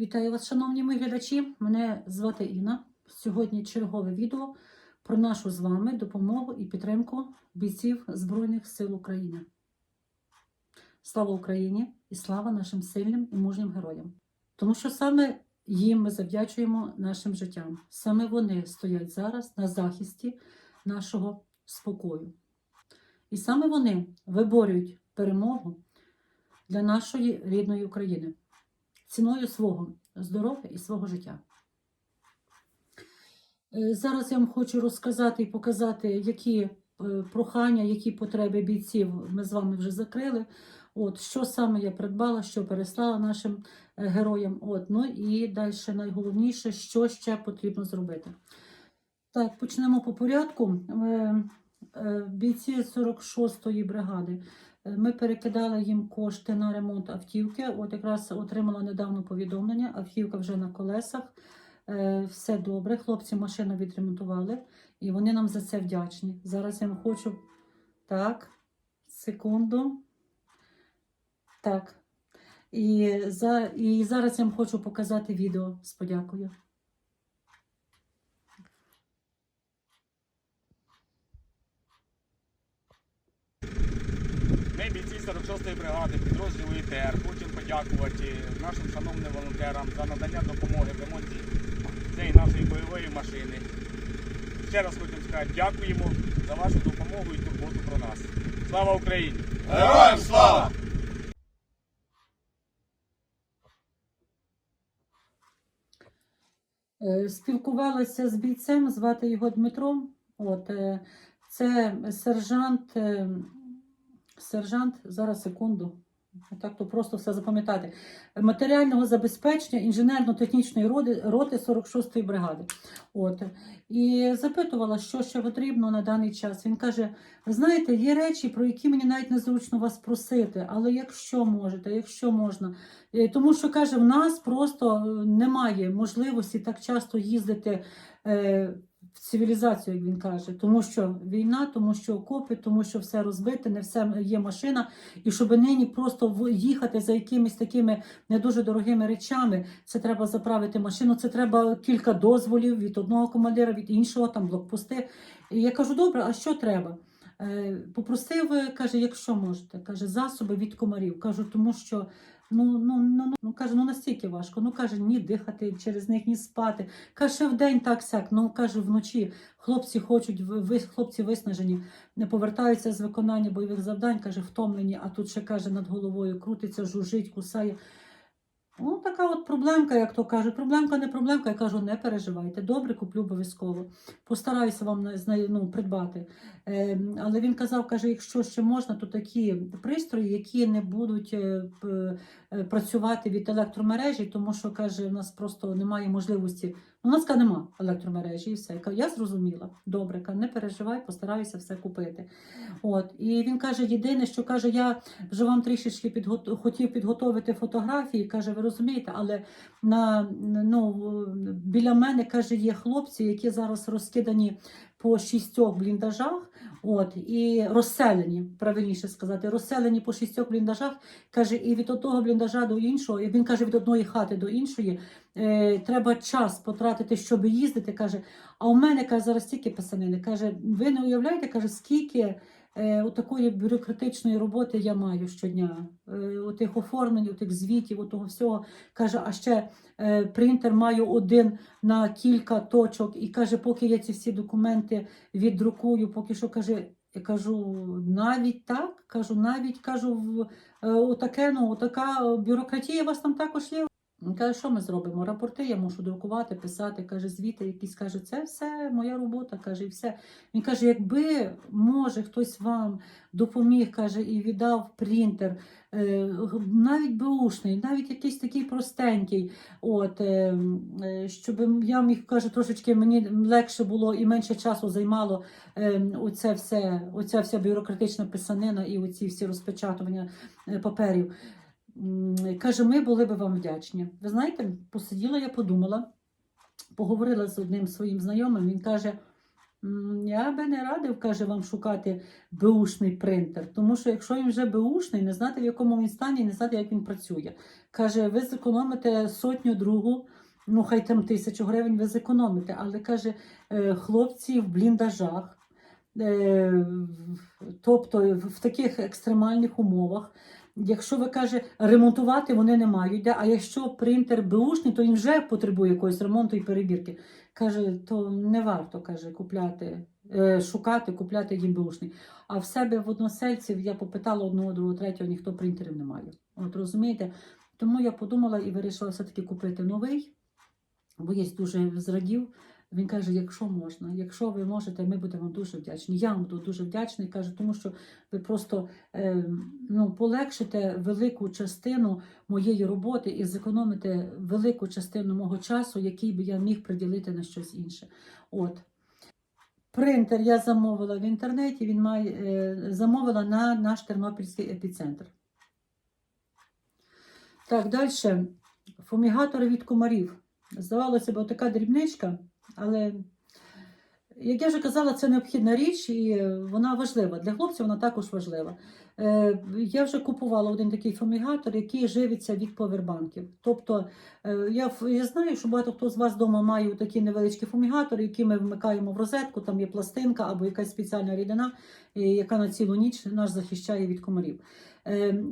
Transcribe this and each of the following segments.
Вітаю вас, шановні мої глядачі. Мене звати Інна. Сьогодні чергове відео про нашу з вами допомогу і підтримку бійців Збройних сил України. Слава Україні і слава нашим сильним і мужнім героям. Тому що саме їм ми завдячуємо нашим життям. Саме вони стоять зараз на захисті нашого спокою. І саме вони виборюють перемогу для нашої рідної України ціною свого здоров'я і свого життя. Е, Зараз я вам хочу розказати і показати, які е, прохання, які потреби бійців ми з вами вже закрили. От, що саме я придбала, що переслала нашим е, героям. От, ну і далі найголовніше, що ще потрібно зробити. Так, почнемо по порядку. Бійці 46-ї бригади. Е, Ми перекидали їм кошти на ремонт автівки. От якраз отримала недавно повідомлення. Автівка вже на колесах. Е, Все добре. Хлопці машину відремонтували, і вони нам за це вдячні. Зараз я вам хочу. Так, секунду. Так. І, за, і зараз я вам хочу показати відео з подякою. Ми бійці 46-ї бригади підрозділу ІТР. Хочемо подякувати нашим шановним волонтерам за надання допомоги в ремонті цієї нашої бойової машини. Ще раз хочемо сказати дякуємо за вашу допомогу і турботу про нас. Слава Україні! Героям слава! Е, Спілкувалася з бійцем, звати його Дмитро. От, е, це сержант, е, сержант, зараз секунду. Так то просто все запам'ятати. Матеріального забезпечення інженерно-технічної роти, роти 46-ї бригади. От. І запитувала, що ще потрібно на даний час. Він каже: ви знаєте, є речі, про які мені навіть незручно вас просити, але якщо можете, якщо можна. Е, Тому що каже, в нас просто е, немає можливості так часто їздити е, цивілізацію, як він каже, тому що війна, тому що окопи, тому що все розбите, не все є машина. І щоб нині просто їхати за якимись такими не дуже дорогими речами, це треба заправити машину, це треба кілька дозволів від одного командира, від іншого, там блокпости. І я кажу, добре, а що треба? Е, Попросив, каже, якщо можете, каже, засоби від комарів. Кажу, тому що ну, ну, ну, ну, ну каже, ну настільки важко. Ну каже, ні дихати через них, ні спати. Каже, вдень так сяк. Ну каже, вночі хлопці хочуть, ви- хлопці виснажені, не повертаються з виконання бойових завдань, каже, втомлені, а тут ще каже над головою крутиться, жужить, кусає. Ну, така от проблемка, як то кажуть. Проблемка не проблемка. Я кажу, не переживайте. Добре, куплю обов'язково. Постараюся вам ну, придбати. Е, але він казав, каже, якщо ще можна, то такі пристрої, які не будуть е, е, працювати від електромережі, тому що каже, у нас просто немає можливості. У нас нема електромережі і все. Я зрозуміла. Добре, не переживай, постараюся все купити. От. І він каже, єдине, що каже, я вже вам трішечки підго... хотів підготовити фотографії. Каже, ви розумієте, але на ну біля мене каже, є хлопці, які зараз розкидані по шістьох бліндажах. От і розселені, правильніше сказати, розселені по шістьох бліндажах. каже, і від одного бліндажа до іншого, і він каже, від одної хати до іншої. Е, треба час потратити, щоб їздити. каже. А у мене каже, зараз тільки писанини. Каже, ви не уявляєте, каже, скільки е, такої бюрократичної роботи я маю щодня. Е, тих оформлень, тих звітів, того всього. Каже, а ще е, принтер маю один на кілька точок. І каже, поки я ці всі документи віддрукую, поки що каже. Я кажу, навіть так, кажу, навіть кажу, в отаке, ну, така бюрократія у вас там також є. Він каже, що ми зробимо? Рапорти я мушу друкувати, писати, каже, звіти якісь каже, це все моя робота, каже, і все. Він каже, якби може хтось вам допоміг, каже, і віддав принтер, е, навіть беушний, навіть якийсь такий простенький, от, е, е, щоб я міг, каже, трошечки мені легше було і менше часу займало оце все, оця вся бюрократична писанина і оці всі розпечатування паперів. Каже, ми були би вам вдячні. Ви знаєте, посиділа, я подумала, поговорила з одним своїм знайомим. Він каже: Я би не радив, каже, вам шукати беушний принтер, тому що якщо він вже беушний, не знати в якому він стані, не знати, як він працює. Каже, ви зекономите сотню другу, ну хай там тисячу гривень ви зекономите, але каже, е, хлопці в бліндажах, е, тобто в таких екстремальних умовах. Якщо ви каже, ремонтувати вони не мають, де, а якщо принтер беушний, то він вже потребує якогось ремонту і перевірки. Каже, то не варто каже, купляти, е, шукати, купляти їм беушний. А в себе в односельців я попитала одного, другого, третього, ніхто принтерів не має. От розумієте? Тому я подумала і вирішила все-таки купити новий, бо є дуже зрадів. Він каже: якщо можна, якщо ви можете, ми будемо дуже вдячні. Я вам буду дуже вдячний. Каже, тому що ви просто е, ну, полегшите велику частину моєї роботи і зекономите велику частину мого часу, який би я міг приділити на щось інше. От. Принтер я замовила в інтернеті, він має, е, замовила на наш тернопільський епіцентр. Так, далі. Фумігатори від комарів. Здавалося б, така дрібничка, але, як я вже казала, це необхідна річ і вона важлива. Для хлопців вона також важлива. Е, Я вже купувала один такий фумігатор, який живиться від повербанків. Тобто, е, я, я знаю, що багато хто з вас вдома має такі невеличкі фумігатори, які ми вмикаємо в розетку, там є пластинка або якась спеціальна рідина, е, яка на цілу ніч нас захищає від комарів.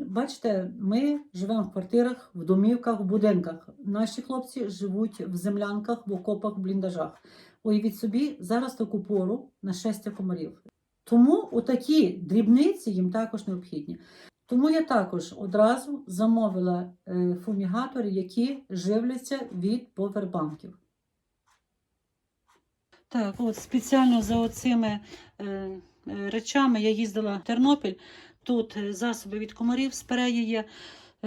Бачите, ми живемо в квартирах, в домівках, в будинках. Наші хлопці живуть в землянках, в окопах, в бліндажах. Уявіть собі, зараз таку пору нашестя комарів. Тому отакі дрібниці їм також необхідні. Тому я також одразу замовила е, фумігатори, які живляться від повербанків. Так, от спеціально за оцими е, е, речами я їздила в Тернопіль. Тут засоби від комарів, спреї є.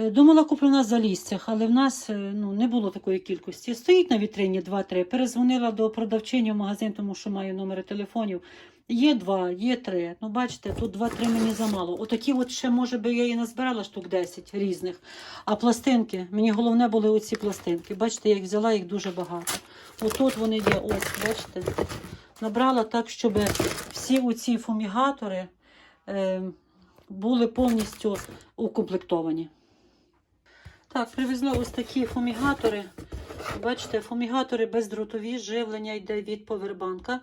Е, Думала, куплю на залістях, але в нас е, ну, не було такої кількості. Стоїть на вітрині 2-3. Перезвонила до продавчині в магазин, тому що маю номери телефонів. Є два, є три. Ну, бачите, тут два-три мені замало. Отакі от ще, може би, я і назбирала штук 10 різних. А пластинки, мені головне були оці пластинки. Бачите, я їх взяла, їх дуже багато. Отут вони є, ось, бачите. Набрала так, щоб всі оці фумігатори е, були повністю укомплектовані. Так, привезла ось такі фумігатори. Бачите, фумігатори бездротові, живлення йде від повербанка.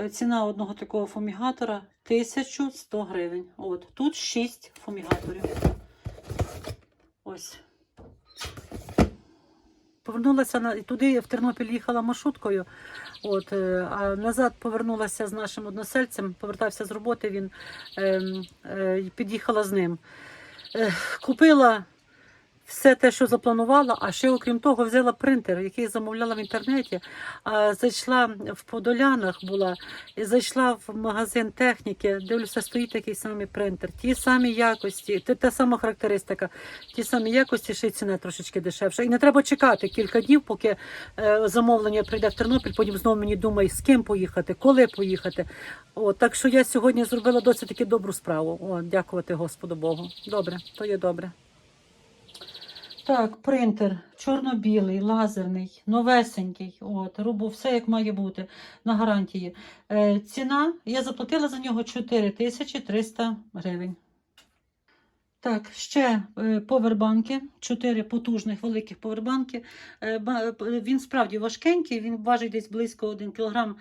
Е, Ціна одного такого фумігатора 1100 гривень. От, тут 6 фумігаторів. Ось. Повернулася на, туди, в Тернопіль їхала маршруткою. От, е, а назад повернулася з нашим односельцем, повертався з роботи, він ем, е, під'їхала з ним. Е, купила все те, що запланувала, а ще, окрім того, взяла принтер, який замовляла в інтернеті. Зайшла в Подолянах була, і зайшла в магазин техніки, дивлюся, стоїть такий самий принтер, ті самі якості, та сама характеристика, ті самі якості, ще й ціна трошечки дешевша. І не треба чекати кілька днів, поки е, замовлення прийде в Тернопіль, потім знову мені думає, з ким поїхати, коли поїхати. О, так що я сьогодні зробила досить таки добру справу. О, дякувати Господу Богу. Добре, то є добре. Так, принтер чорно-білий, лазерний, новесенький. От, рубу, все як має бути на гарантії. Е, ціна, я заплатила за нього 4300 гривень. Так, ще е, повербанки, 4 потужних великих повербанки. Е, він справді важкенький, він важить десь близько 1 кг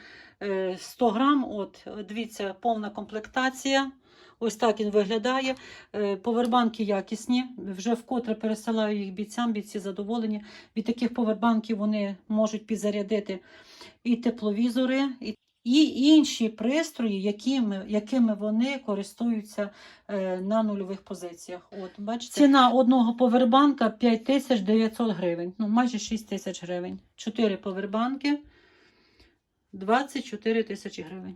100 грам. От, дивіться, повна комплектація. Ось так він виглядає. Е, Повербанки якісні. Вже вкотре пересилаю їх бійцям, бійці задоволені. Від таких повербанків вони можуть підзарядити і тепловізори, і, і інші пристрої, якими, якими вони користуються е, на нульових позиціях. От, бачите? Ціна одного повербанка 5900 гривень, ну майже 6 тисяч гривень. Чотири повербанки 24 тисячі гривень.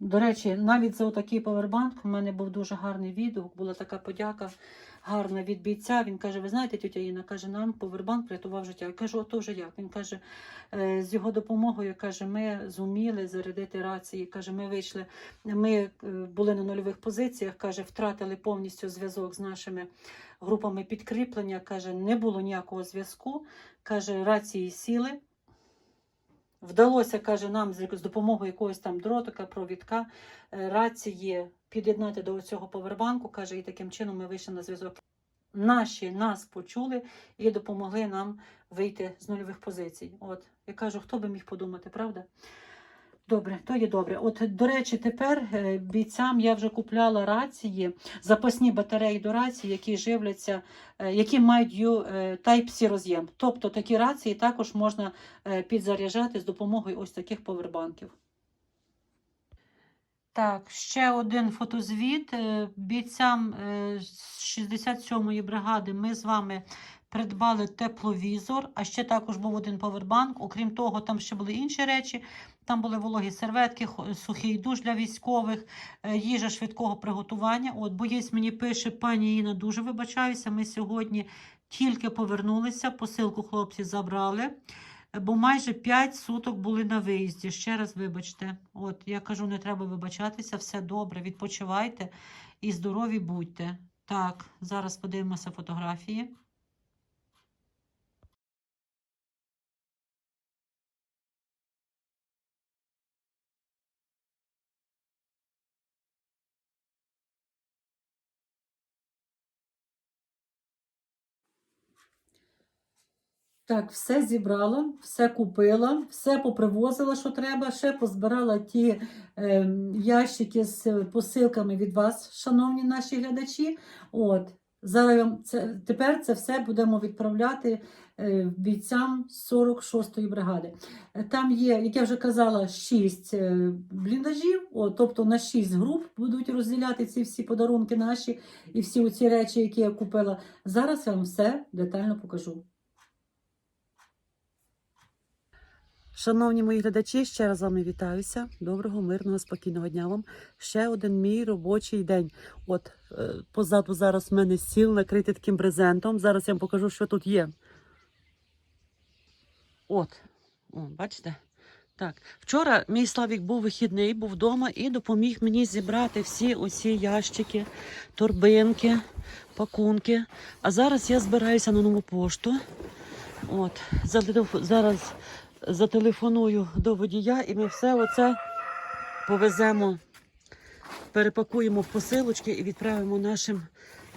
До речі, навіть за такий повербанк у мене був дуже гарний відгук, була така подяка гарна від бійця. Він каже: Ви знаєте, тетя Інна, каже, нам повербанк врятував життя. Я кажу, ото вже як? Він каже, «Е, з його допомогою каже, ми зуміли зарядити рації. Каже, ми вийшли, ми е, були на нульових позиціях, каже, втратили повністю зв'язок з нашими групами підкріплення. Каже, не було ніякого зв'язку. Каже, рації сіли. Вдалося, каже, нам з допомогою якогось там дротика, провідка, е, рації під'єднати до цього повербанку. Каже, і таким чином ми вийшли на зв'язок. Наші нас почули і допомогли нам вийти з нульових позицій. От я кажу, хто би міг подумати, правда? Добре, то є добре. От, до речі, тепер е, бійцям я вже купляла рації, запасні батареї до рації, які живляться, е, які мають е, Type-C роз'єм. Тобто такі рації також можна підзаряджати з допомогою ось таких повербанків. Так, ще один фотозвіт. Бійцям з 67-ї бригади ми з вами придбали тепловізор, а ще також був один повербанк. Окрім того, там ще були інші речі. Там були вологі серветки, сухий душ для військових, е, їжа швидкого приготування. От боєць мені пише, пані Інна, дуже вибачаюся. Ми сьогодні тільки повернулися, посилку хлопці забрали. Бо майже 5 суток були на виїзді. Ще раз вибачте. От я кажу, не треба вибачатися, все добре, відпочивайте і здорові будьте. Так, зараз подивимося фотографії. Так, все зібрала, все купила, все попривозила, що треба. Ще позбирала ті е, ящики з посилками від вас, шановні наші глядачі. От зараз це тепер це все будемо відправляти е, бійцям 46-ї бригади. Е, Там є, як я вже казала, 6 е, бліндажів, от, тобто на 6 груп будуть розділяти ці всі подарунки наші і всі ці речі, які я купила. Зараз я вам все детально покажу. Шановні мої глядачі, ще раз з вами вітаюся. Доброго, мирного, спокійного дня вам. Ще один мій робочий день. От е, позаду зараз в мене стіл накритий таким брезентом. Зараз я вам покажу, що тут є. От, О, бачите? Так, вчора мій Славік був вихідний, був вдома і допоміг мені зібрати всі оці ящики, торбинки, пакунки. А зараз я збираюся на нову пошту. От, зараз зателефоную до водія, і ми все оце повеземо, перепакуємо в посилочки і відправимо нашим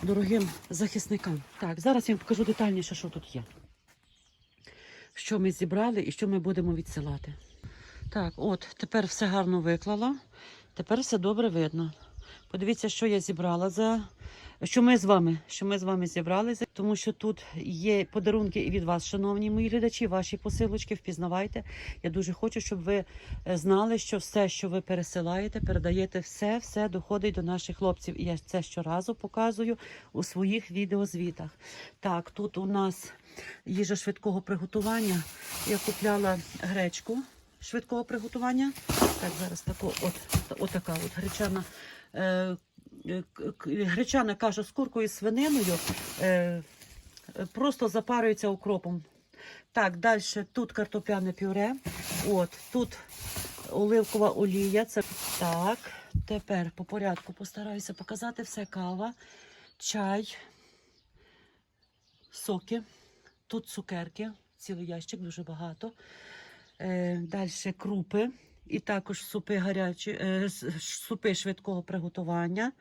дорогим захисникам. Так, зараз я вам покажу детальніше, що тут є. Що ми зібрали і що ми будемо відсилати. Так, от, тепер все гарно виклала. Тепер все добре видно. Подивіться, що я зібрала за. Що ми з вами, що ми з вами зібрали, тому що тут є подарунки і від вас, шановні мої глядачі, ваші посилочки впізнавайте. Я дуже хочу, щоб ви е, знали, що все, що ви пересилаєте, передаєте, все, все доходить до наших хлопців. І я це щоразу показую у своїх відеозвітах. Так, тут у нас їжа швидкого приготування. Я купляла гречку швидкого приготування. Так, зараз тако, от, отака от гречана. Е, гречана каша з куркою і свининою е, е, просто запарюється укропом. Так, далі тут картопляне пюре. От, тут оливкова олія. Це так. Тепер по порядку постараюся показати все: кава, чай, соки. Тут цукерки, цілий ящик, дуже багато. Е, далі крупи. І також супи гарячі, е, супи швидкого приготування.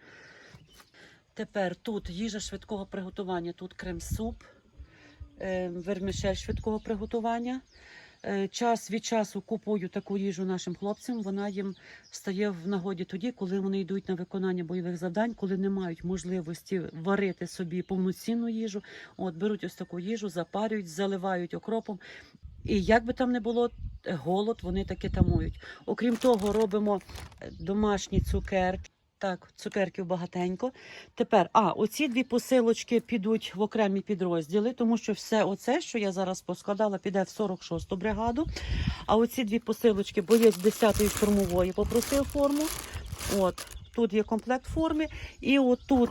Тепер тут їжа швидкого приготування, тут крем-суп, е, вермішель швидкого приготування. Е, Час від часу купую таку їжу нашим хлопцям. Вона їм стає в нагоді тоді, коли вони йдуть на виконання бойових завдань, коли не мають можливості варити собі повноцінну їжу. От беруть ось таку їжу, запарюють, заливають окропом. І як би там не було, голод вони таки тамують. Окрім того, робимо е, домашні цукерки. Так, цукерків багатенько. Тепер, а, оці дві посилочки підуть в окремі підрозділи, тому що все оце, що я зараз поскладала, піде в 46-ту бригаду. А оці дві посилочки, боєць 10-ї штурмової попросив форму. От, тут є комплект форми. І отут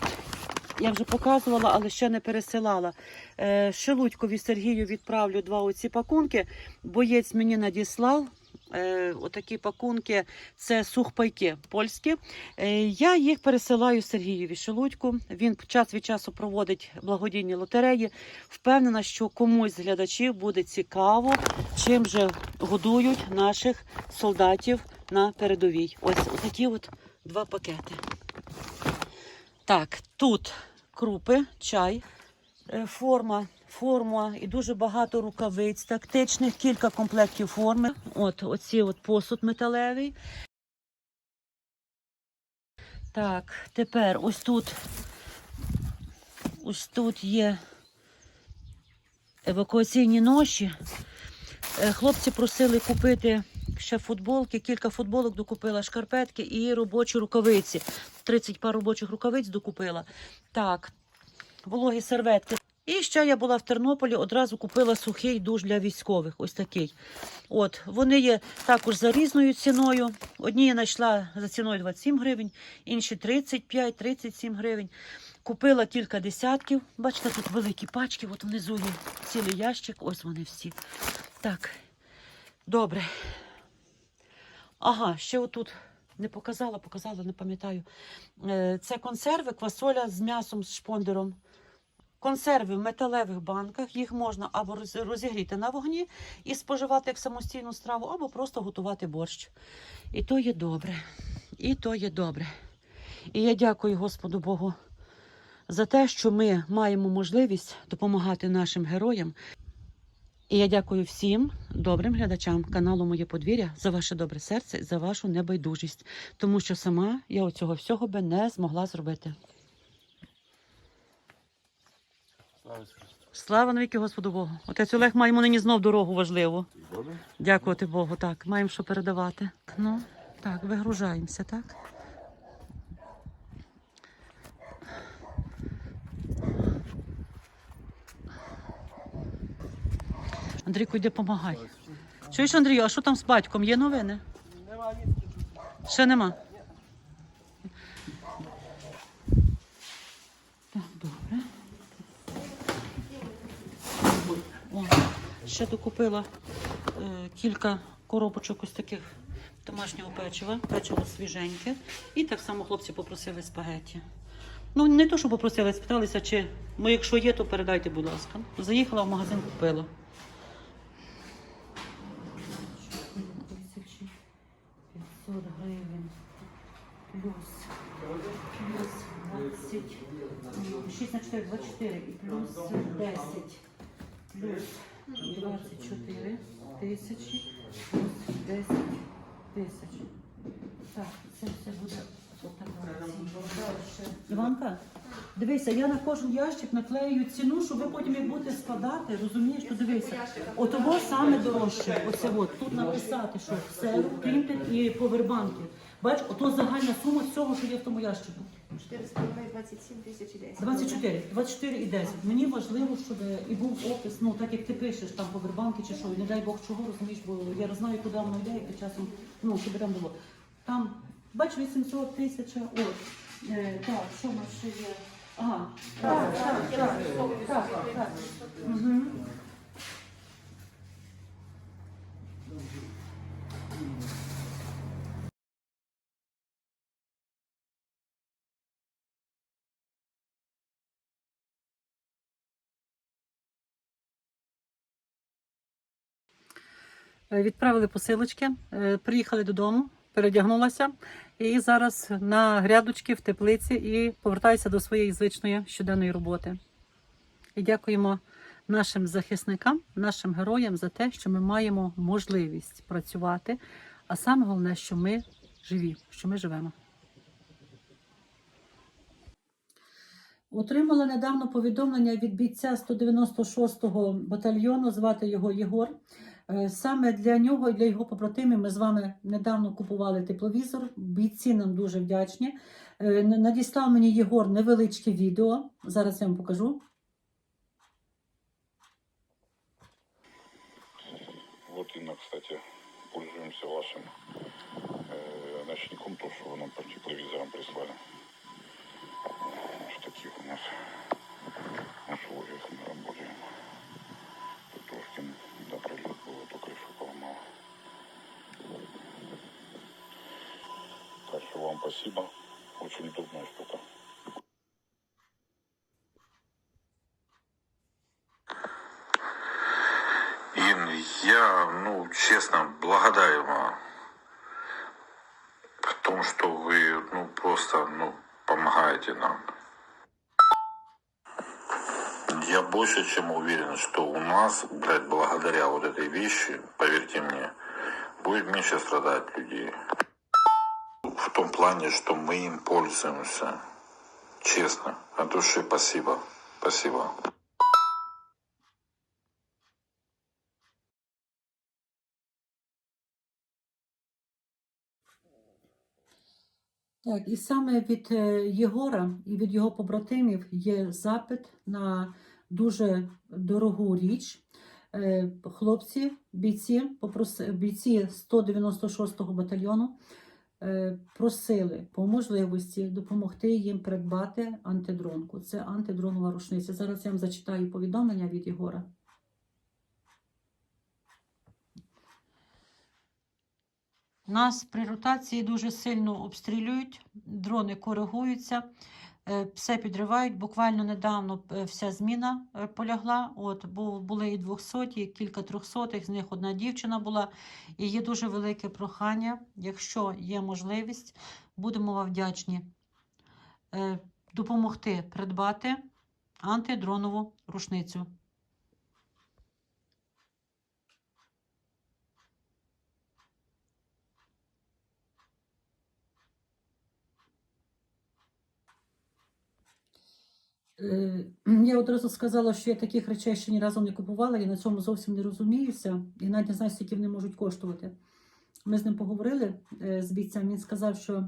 я вже показувала, але ще не пересилала. Е, Шелудькові Сергію відправлю два оці пакунки. Боєць мені надіслав. Е, отакі пакунки це сухпайки польські. Е, я їх пересилаю Сергієві Шелудьку. Він час від часу проводить благодійні лотереї. Впевнена, що комусь з глядачів буде цікаво, чим же годують наших солдатів на передовій. Ось такі от два пакети. Так, тут крупи, чай, е, форма, форма і дуже багато рукавиць тактичних, кілька комплектів форми. От оці от посуд металевий. Так, тепер ось тут. Ось тут є евакуаційні ноші. Е, Хлопці просили купити ще футболки, кілька футболок докупила, шкарпетки і робочі рукавиці. 30 пар робочих рукавиць докупила. Так, вологі серветки. І ще я була в Тернополі, одразу купила сухий душ для військових. Ось такий. От, вони є також за різною ціною. Одні я знайшла за ціною 27 гривень, інші 35-37 гривень. Купила кілька десятків. Бачите, тут великі пачки, от внизу є цілий ящик, ось вони всі. Так, добре. Ага, ще отут не показала, показала, не пам'ятаю. Е, Це консерви, квасоля з м'ясом, з шпондером. Консерви в металевих банках, їх можна або розігріти на вогні і споживати як самостійну страву, або просто готувати борщ. І то є добре. І то є добре. І я дякую Господу Богу за те, що ми маємо можливість допомагати нашим героям. І я дякую всім добрим глядачам каналу Моє подвір'я за ваше добре серце і за вашу небайдужість, тому що сама я оцього всього би не змогла зробити. Слава навіки Господу Богу. Отець Олег маємо нині знов дорогу важливу. Дякувати Богу. Так, маємо що передавати. Ну, так, вигружаємося, так? Андрійку, йди помагай. Чуєш, Андрію, а що там з батьком? Є новини? Нема Ще нема. Так, добре. О, ще докупила е, кілька коробочок ось таких домашнього печива, печиво свіженьке. І так само хлопці попросили спагетті. Ну, не то, що попросили, спиталися, чи ну, якщо є, то передайте, будь ласка. Заїхала в магазин, купила. Тисячі 500 гривень плюс, плюс 20, ну, 6 на 4, 24 і плюс 10, плюс 24 тисячі, плюс 10 тисяч. Так, це все буде отака. Іванка, дивися, я на кожен ящик наклею ціну, щоб ви потім як будете складати, розумієш, то дивися. Отого саме дорожче, оце от, тут написати, що все, принтед і повербанки. Бач, ото загальна сума всього, що є в тому ящику. 4,5, 27 тисяч і 10. 24, 24 і 10. Мені важливо, щоб і був опис, ну так як ти пишеш там повербанки чи що, і не дай Бог чого, розумієш, бо я знаю, куди воно йде, і часом, ну, щоб там було. Там, бач, 800 тисяча, от. Е, так, що в нас ще є? Ага, так, так. Е, Відправили посилочки, е, приїхали додому, передягнулася і зараз на грядочки в теплиці і повертаюся до своєї звичної щоденної роботи. І дякуємо нашим захисникам, нашим героям за те, що ми маємо можливість працювати, а саме головне, що ми живі, що ми живемо. Отримала недавно повідомлення від бійця 196-го батальйону, звати його Єгор. Е, Саме для нього і для його побратимів ми з вами недавно купували тепловізор. Бійці нам дуже вдячні. Е, Надіслав мені Єгор невеличке відео. Зараз я вам покажу. Вот Инна, кстати, пользуемся вашим э, ночником, то, что вы нам по тепловизорам прислали. Аж таких у нас честно, благодарен вам. Том, что вы, ну, просто, ну, помогаете нам. Я больше чем уверен, что у нас, блядь, благодаря вот этой вещи, поверьте мне, будет меньше страдать людей. В том плане, что мы им пользуемся. Честно, от души спасибо. Спасибо. Так, і саме від е, Єгора і від його побратимів є запит на дуже дорогу річ. Е, Хлопці, бійці, попроси- бійці 196-го батальйону е, просили по можливості допомогти їм придбати антидронку. Це антидронова рушниця. Зараз я вам зачитаю повідомлення від Єгора. Нас при ротації дуже сильно обстрілюють, дрони коригуються, е, все підривають. Буквально недавно е, вся зміна е, полягла. От, були і 200, і кілька трьохсотих, з них одна дівчина була. І є дуже велике прохання. Якщо є можливість, будемо вам вдячні допомогти придбати антидронову рушницю. Я одразу сказала, що я таких речей ще ні разу не купувала, я на цьому зовсім не розуміюся і навіть не знаю, скільки вони можуть коштувати. Ми з ним поговорили е, з бійцем. Він сказав, що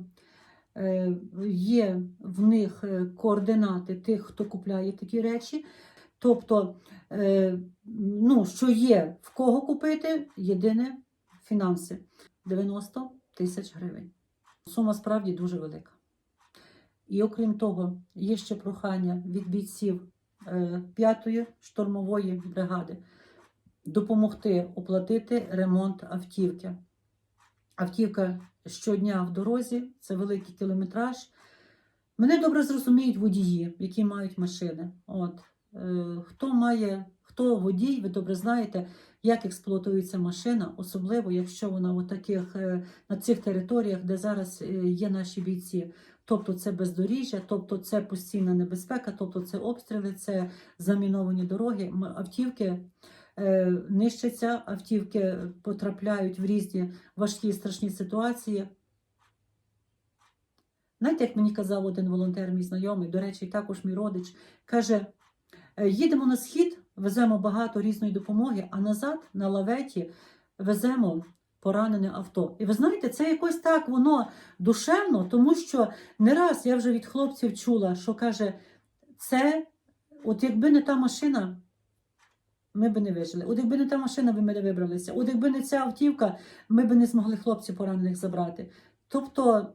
е, є в них е, координати тих, хто купляє такі речі. Тобто, е, ну, що є в кого купити, єдине фінанси 90 тисяч гривень. Сума справді дуже велика. І окрім того, є ще прохання від бійців 5-ї штурмової бригади допомогти оплатити ремонт автівки. Автівка щодня в дорозі, це великий кілометраж. Мене добре зрозуміють водії, які мають машини. От. Е, хто має, хто водій, ви добре знаєте, як експлуатується машина, особливо якщо вона у таких, е, на цих територіях, де зараз е, є наші бійці. Тобто це бездоріжжя, тобто це постійна небезпека, тобто це обстріли, це заміновані дороги. Автівки е, нищаться, автівки потрапляють в різні важкі і страшні ситуації. Знаєте, як мені казав один волонтер, мій знайомий, до речі, також мій родич, каже: «Е, їдемо на схід, веземо багато різної допомоги, а назад на лаветі веземо поранене авто. І ви знаєте, це якось так воно душевно, тому що не раз я вже від хлопців чула, що каже, це, от якби не та машина, ми би не вижили. От якби не та машина, ми не вибралися. От якби не ця автівка, ми би не змогли хлопців поранених забрати. Тобто,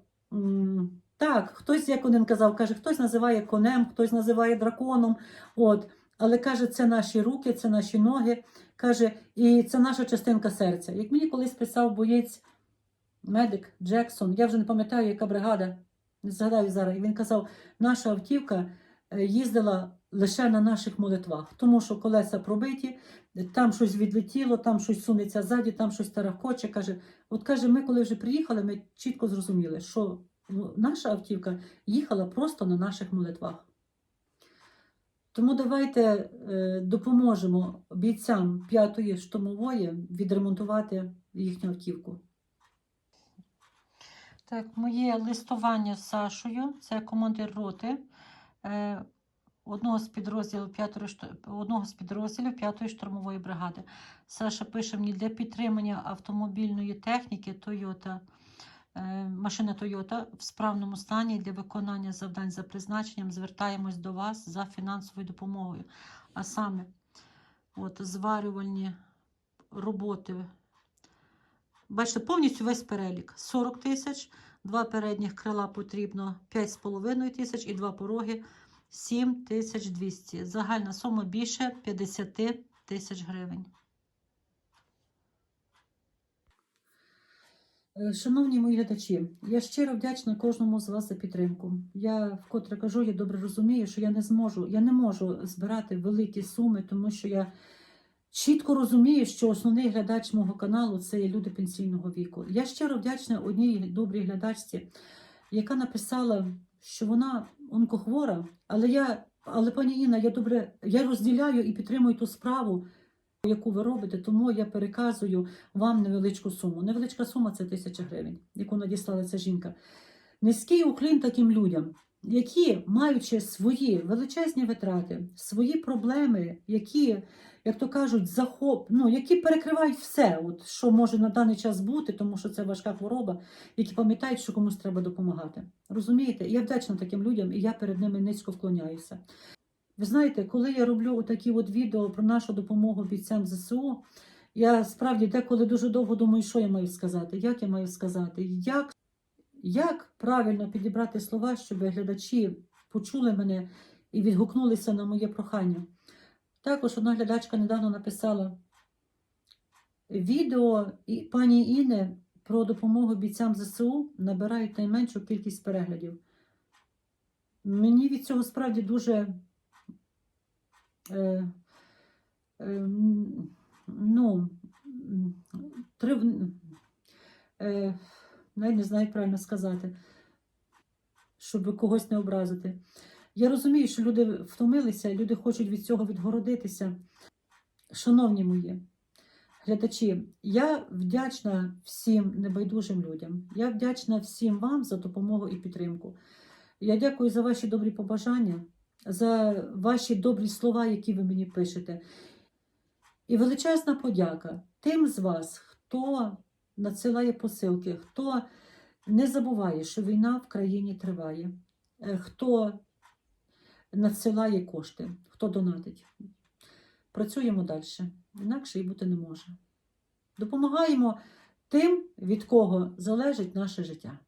так, хтось, як один казав, каже, хтось називає конем, хтось називає драконом. От. Але каже, це наші руки, це наші ноги, каже, і це наша частинка серця. Як мені колись писав боєць медик Джексон, я вже не пам'ятаю, яка бригада, не згадаю зараз. І він казав, наша автівка е, їздила лише на наших молитвах, тому що колеса пробиті, там щось відлетіло, там щось сунеться ззаді, там щось тарахкоче. Каже, от каже, ми коли вже приїхали, ми чітко зрозуміли, що ну, наша автівка їхала просто на наших молитвах. Тому давайте е, допоможемо бійцям п'ятої штурмової відремонтувати їхню автівку. Так, моє листування з Сашою, це командир роти е, одного з підрозділів п'ятої шту- одного з підрозділів п'ятої штурмової бригади. Саша пише мені для підтримання автомобільної техніки Toyota, машина Toyota в справному стані для виконання завдань за призначенням звертаємось до вас за фінансовою допомогою. А саме, от, зварювальні роботи. Бачите, повністю весь перелік 40 тисяч, два передніх крила потрібно 5,5 тисяч і два пороги 7 тисяч 200. Загальна сума більше 50 тисяч гривень. Шановні мої глядачі, я щиро вдячна кожному з вас за підтримку. Я вкотре кажу, я добре розумію, що я не зможу, я не можу збирати великі суми, тому що я чітко розумію, що основний глядач мого каналу це є люди пенсійного віку. Я щиро вдячна одній добрій глядачці, яка написала, що вона онкохвора, але я, але пані Інна, я добре, я розділяю і підтримую ту справу, яку ви робите, тому я переказую вам невеличку суму. Невеличка сума це тисяча гривень, яку надіслала ця жінка. Низький уклін таким людям, які, маючи свої величезні витрати, свої проблеми, які, як то кажуть, захоп, ну, які перекривають все, от, що може на даний час бути, тому що це важка хвороба, які пам'ятають, що комусь треба допомагати. Розумієте? Я вдячна таким людям, і я перед ними низько вклоняюся. Ви знаєте, коли я роблю такі от відео про нашу допомогу бійцям ЗСУ, я справді деколи дуже довго думаю, що я маю сказати, як я маю сказати, як, як правильно підібрати слова, щоб глядачі почули мене і відгукнулися на моє прохання. Також одна глядачка недавно написала відео і пані Іни про допомогу бійцям ЗСУ набирають найменшу кількість переглядів. Мені від цього справді дуже е, е, ну, трив... е, навіть не знаю, як правильно сказати, щоб когось не образити. Я розумію, що люди втомилися, люди хочуть від цього відгородитися. Шановні мої глядачі, я вдячна всім небайдужим людям. Я вдячна всім вам за допомогу і підтримку. Я дякую за ваші добрі побажання, за ваші добрі слова, які ви мені пишете. І величезна подяка тим з вас, хто надсилає посилки, хто не забуває, що війна в країні триває, е, хто надсилає кошти, хто донатить. Працюємо далі, інакше і бути не може. Допомагаємо тим, від кого залежить наше життя.